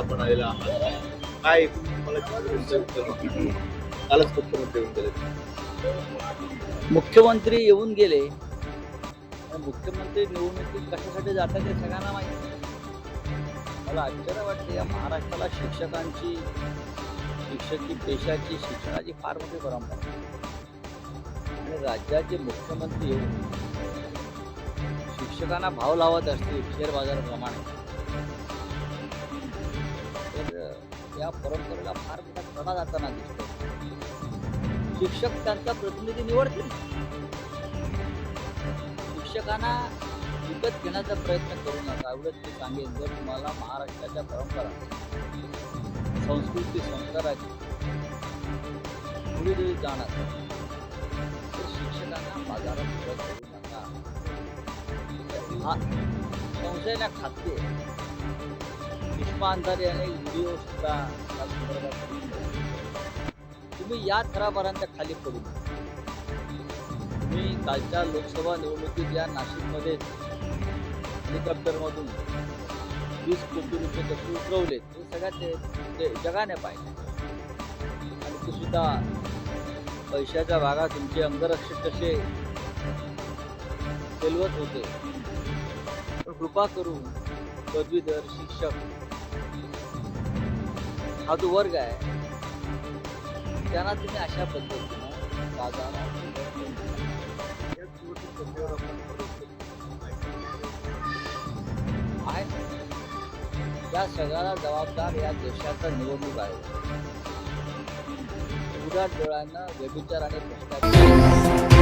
आपण एकूण आहात. काय मला कालच मुख्यमंत्री येऊन गेले. मुख्यमंत्री येऊन गेले. मुख्यमंत्री निवडणुकीत कशासाठी जातात हे सगळ्यांना माहिती मला आश्चर्य वाटते या महाराष्ट्राला शिक्षकांची शिक्षकी पेशाची शिक्षणाची फार मोठी परंपरा आणि राज्याचे मुख्यमंत्री येऊन शिक्षकांना भाव लावत असतील शेअर बाजाराप्रमाणे. या परंपरेला फार मोठा तडा जाताना दिसतो. शिक्षक त्यांचा प्रतिनिधी निवडतील शिक्षकांना विकत घेण्याचा प्रयत्न करू नका. एवढंच मी सांगेन. जर तुम्हाला महाराष्ट्राच्या परंपरा संस्कृती संस्काराची पुढे जरी जाणार तर शिक्षकांना बाजारात विकत करू नका. हा संशयाला खाते भीष्मा अंधारे यांनी व्हिडिओ सुद्धा या संदर्भात तुम्ही या थरापर्यंत खाली पडू मी कालच्या लोकसभा निवडणुकीत या नाशिकमध्ये हेलिकॉप्टरमधून वीस कोटी रुपये कसे उतरवले ते सगळ्यात ते- जगाने पाहिजे आणि ते सुद्धा पैशाच्या भागात तुमचे अंगरक्षक कसे सेलवत होते. पण कृपा करून पदवीधर शिक्षक हा जो वर्ग आहे. त्यांना तुम्ही अशा पद्धतीनं बाजारात या आहे. या सगळ्याला जबाबदार या देशाचा निवडणूक आहे. उघड्या डोळ्यांना व्यभिचार आणि भ्रष्टाचार.